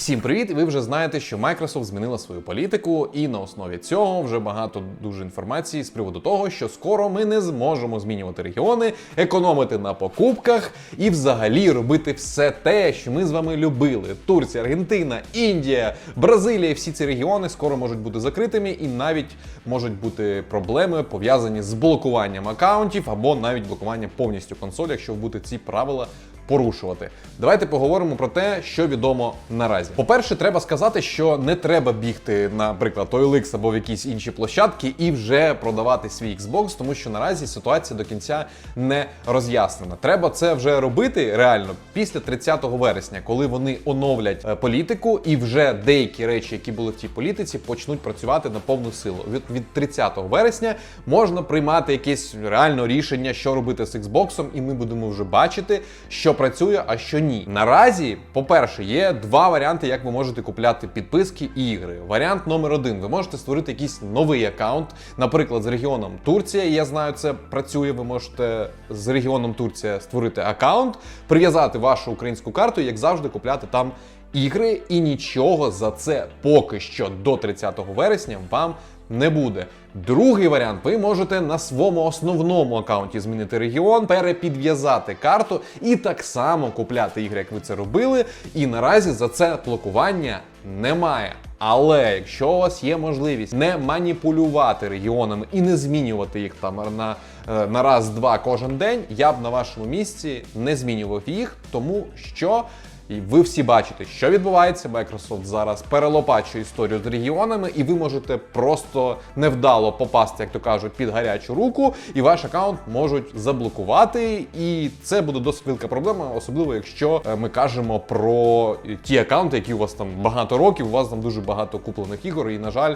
Всім привіт! Ви вже знаєте, що Microsoft змінила свою політику, і на основі цього вже багато дуже інформації з приводу того, що скоро ми не зможемо змінювати регіони, економити на покупках і взагалі робити все те, що ми з вами любили. Турція, Аргентина, Індія, Бразилія. Всі ці регіони скоро можуть бути закритими, і навіть можуть бути проблеми пов'язані з блокуванням акаунтів або навіть блокуванням повністю консолі, якщо ви будете ці правила порушувати. Давайте поговоримо про те, що відомо наразі. По-перше, треба сказати, що не треба бігти, наприклад, OLX або в якісь інші площадки і вже продавати свій Xbox, тому що наразі ситуація до кінця не роз'яснена. Треба це вже робити реально після 30 вересня, коли вони оновлять е, політику, і вже деякі речі, які були в тій політиці, почнуть працювати на повну силу. Від, від 30 вересня можна приймати якесь реально рішення, що робити з Xbox, і ми будемо вже бачити, що працює, а що ні. Наразі, по-перше, є два варіанти, як ви можете купляти підписки і ігри. Варіант номер один: ви можете створити якийсь новий аккаунт, наприклад, з регіоном Турція. Я знаю, це працює. Ви можете з регіоном Турція створити аккаунт, прив'язати вашу українську карту, і, як завжди, купляти там. Ігри і нічого за це поки що до 30 вересня вам не буде. Другий варіант: ви можете на своєму основному аккаунті змінити регіон, перепідв'язати карту і так само купляти ігри, як ви це робили. І наразі за це блокування немає. Але якщо у вас є можливість не маніпулювати регіонами і не змінювати їх там на, е, на раз-два кожен день, я б на вашому місці не змінював їх, тому що. І ви всі бачите, що відбувається. Microsoft зараз перелопачує історію з регіонами, і ви можете просто невдало попасти, як то кажуть, під гарячу руку, і ваш аккаунт можуть заблокувати. І це буде досить велика проблема, особливо якщо е, ми кажемо про ті аккаунти, які у вас там багато років, у вас там дуже багато куплених ігор, і на жаль,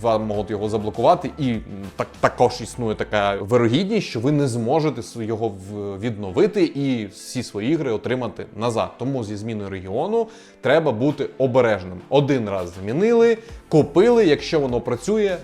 вам можуть його заблокувати. І так також існує така вирогідність, що ви не зможете його відновити і всі свої ігри отримати назад. Тому зі зміною регіону треба бути обережним. Один раз змінили, купили. Якщо воно працює,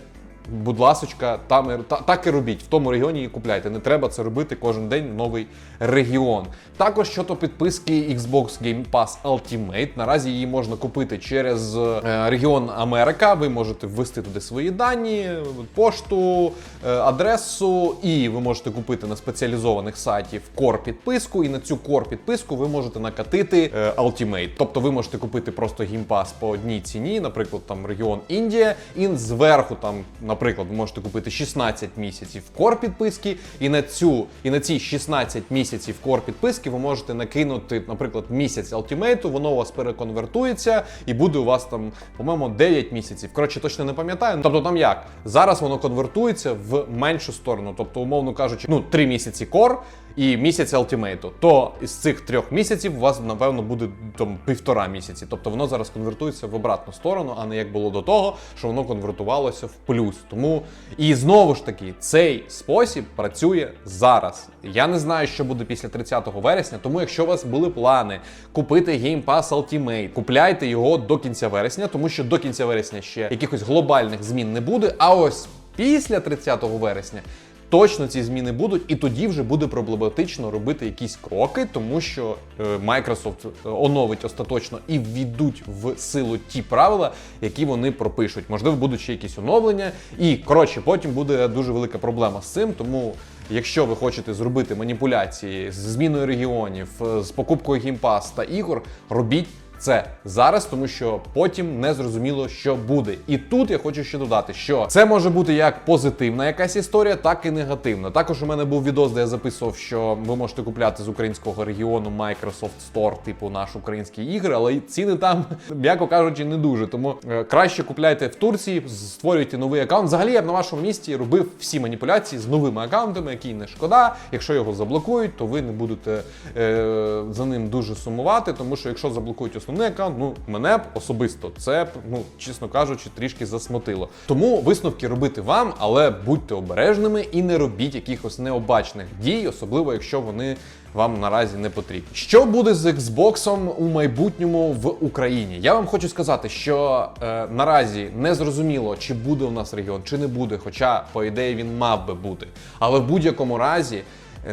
будь ласочка, там та, так і робіть. В тому регіоні і купляйте. Не треба це робити кожен день новий регіон. Також щодо підписки Xbox Game Pass Ultimate, наразі її можна купити через е, регіон Америка. Ви можете ввести туди свої дані, пошту, е, адресу, і ви можете купити на спеціалізованих сайтів Core підписку. І на цю Core підписку ви можете накатити е, Ultimate. Тобто ви можете купити просто Pass по одній ціні, наприклад, там регіон Індія, і зверху там, наприклад, ви можете купити 16 місяців кор підписки, і на цю і на ці 16 місяців кор підписки ви можете накинути, наприклад, місяць Ultimate, воно у вас переконвертується і буде у вас там, по-моєму, 9 місяців. Коротше, точно не пам'ятаю. Тобто там як? Зараз воно конвертується в меншу сторону. Тобто, умовно кажучи, ну 3 місяці Core і місяць Ultimate. То із цих трьох місяців у вас, напевно, буде там півтора місяці. Тобто воно зараз конвертується в обратну сторону, а не як було до того, що воно конвертувалося в плюс. Тому і знову ж таки, цей спосіб працює зараз. Я не знаю, що буде після 30 вересня, тому якщо у вас були плани купити Game Pass Ultimate, купляйте його до кінця вересня, тому що до кінця вересня ще якихось глобальних змін не буде. А ось після 30 вересня. Точно ці зміни будуть, і тоді вже буде проблематично робити якісь кроки, тому що е, Microsoft е, оновить остаточно і ввійдуть в силу ті правила, які вони пропишуть. Можливо, будуть ще якісь оновлення. І коротше, потім буде дуже велика проблема з цим. Тому, якщо ви хочете зробити маніпуляції з зміною регіонів, е, з покупкою Pass та ігор, робіть. Це зараз, тому що потім не зрозуміло, що буде. І тут я хочу ще додати, що це може бути як позитивна якась історія, так і негативна. Також у мене був відос, де я записував, що ви можете купляти з українського регіону Microsoft Store, типу наш українські ігри, але ціни там, м'яко кажучи, не дуже. Тому е, краще купляйте в Турції, створюйте новий аккаунт. Взагалі я б на вашому місці робив всі маніпуляції з новими аккаунтами, які не шкода. Якщо його заблокують, то ви не будете е, за ним дуже сумувати, тому що якщо заблокують основний аккаунт, ну мене б особисто це б, ну чесно кажучи, трішки засмутило. Тому висновки робити вам, але будьте обережними і не робіть якихось необачних дій, особливо якщо вони вам наразі не потрібні. Що буде з Xbox у майбутньому в Україні? Я вам хочу сказати, що е, наразі не зрозуміло, чи буде у нас регіон, чи не буде. Хоча, по ідеї, він мав би бути. Але в будь-якому разі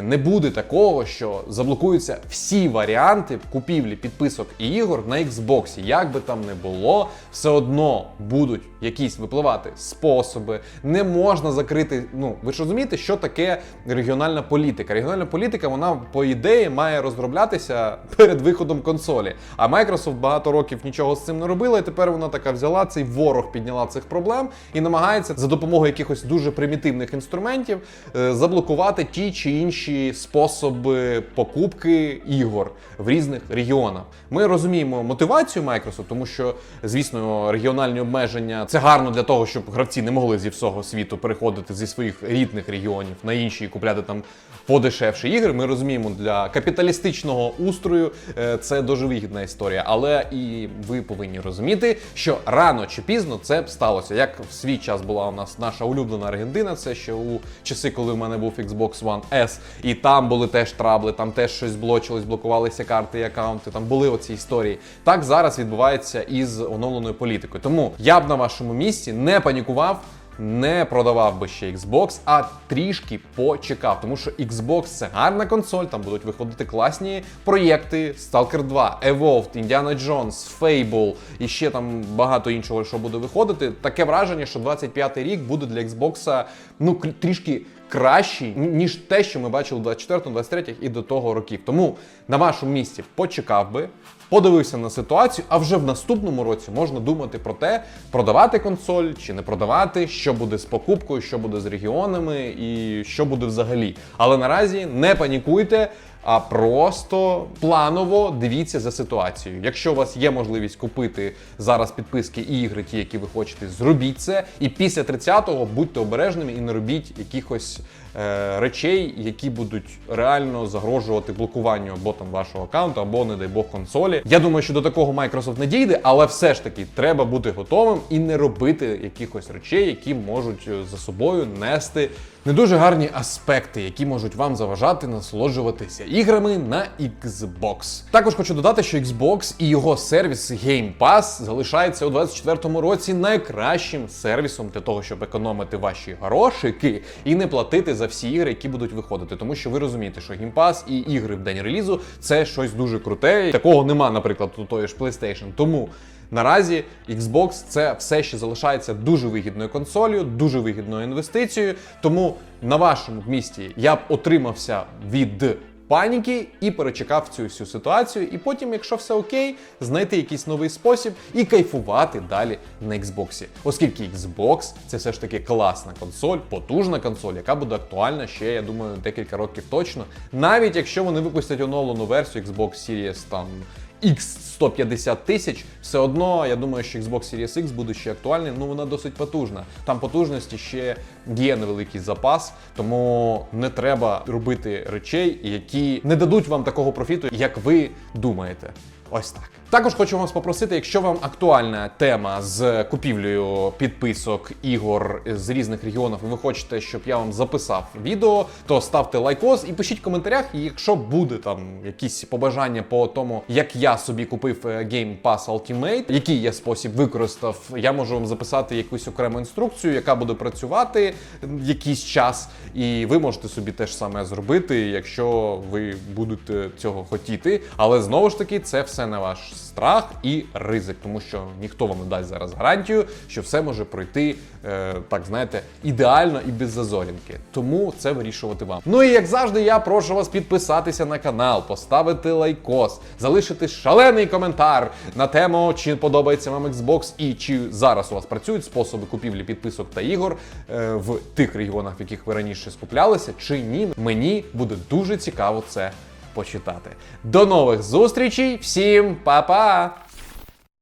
не буде такого, що заблокуються всі варіанти купівлі підписок і ігор на Xbox. Як би там не було, все одно будуть якісь випливати способи. Не можна закрити. Ну ви ж розумієте, що таке регіональна політика? Регіональна політика, вона по ідеї має розроблятися перед виходом консолі. А Microsoft багато років нічого з цим не робила, і тепер вона така взяла цей ворог, підняла цих проблем і намагається за допомогою якихось дуже примітивних інструментів е, заблокувати ті чи інші способи покупки ігор в різних регіонах. Ми розуміємо мотивацію Microsoft, тому що, звісно, регіональні обмеження це гарно для того, щоб гравці не могли зі всього світу переходити зі своїх рідних регіонів на інші і купляти там подешевші ігри. Ми розуміємо, для капіталістичного устрою е, це дуже вигідна історія. Але і ви повинні розуміти, що рано чи пізно це б сталося. Як в свій час була у нас наша улюблена Аргентина, це ще у часи, коли в мене був Xbox One S, і там були теж трабли, там теж щось блочилось, блокувалися карти і аккаунти. Там були оці історії. Так зараз відбувається із оновленою політикою. Тому я б на вашому місці не панікував не продавав би ще Xbox, а трішки почекав. Тому що Xbox це гарна консоль, там будуть виходити класні проєкти: Stalker 2, Evolved, Indiana Jones, Fable і ще там багато іншого, що буде виходити. Таке враження, що 25-й рік буде для Xbox ну трішки кращий, ніж те, що ми бачили в 24-му, 23 і до того років. Тому на вашому місці почекав би, подивився на ситуацію, а вже в наступному році можна думати про те, продавати консоль чи не продавати, що буде з покупкою, що буде з регіонами і що буде взагалі. Але наразі не панікуйте. А просто планово дивіться за ситуацією. Якщо у вас є можливість купити зараз підписки і ігри, ті, які ви хочете, зробіть це. І після 30-го будьте обережними і не робіть якихось е, речей, які будуть реально загрожувати блокуванню або там вашого аккаунту, або, не дай Бог, консолі. Я думаю, що до такого Microsoft не дійде, але все ж таки треба бути готовим і не робити якихось речей, які можуть е, за собою нести не дуже гарні аспекти, які можуть вам заважати насолоджуватися іграми на Xbox. Також хочу додати, що Xbox і його сервіс Game Pass залишається у 2024 році найкращим сервісом для того, щоб економити ваші грошики і не платити за всі ігри, які будуть виходити. Тому що ви розумієте, що Game Pass і ігри в день релізу це щось дуже круте. Такого нема, наприклад, у тої ж PlayStation. Тому. Наразі Xbox це все ще залишається дуже вигідною консолью, дуже вигідною інвестицією. Тому на вашому місці я б отримався від паніки і перечекав цю всю ситуацію. І потім, якщо все окей, знайти якийсь новий спосіб і кайфувати далі на Xbox. Оскільки Xbox це все ж таки класна консоль, потужна консоль, яка буде актуальна ще, я думаю, декілька років точно. Навіть якщо вони випустять оновлену версію Xbox Series там. X 150 тисяч, все одно я думаю, що Xbox Series X буде ще актуальним, ну вона досить потужна. Там потужності ще є невеликий запас, тому не треба робити речей, які не дадуть вам такого профіту, як ви думаєте. Ось так. Також хочу вас попросити, якщо вам актуальна тема з купівлею підписок ігор з різних регіонів, і ви хочете, щоб я вам записав відео, то ставте лайкос і пишіть в коментарях. І якщо буде там якісь побажання по тому, як я собі купив е, Game Pass Ultimate, який я спосіб використав, я можу вам записати якусь окрему інструкцію, яка буде працювати якийсь час, і ви можете собі теж саме зробити, якщо ви будете цього хотіти. Але знову ж таки, це все на ваш страх і ризик, тому що ніхто вам не дасть зараз гарантію, що все може пройти, е, так знаєте, ідеально і без зазорінки. Тому це вирішувати вам. Ну і як завжди, я прошу вас підписатися на канал, поставити лайкос, залишити шалений коментар на тему, чи подобається вам Xbox і чи зараз у вас працюють способи купівлі підписок та ігор е, в тих регіонах, в яких ви раніше скуплялися, чи ні. Мені буде дуже цікаво це почитати. До нових зустрічей, всім па-па!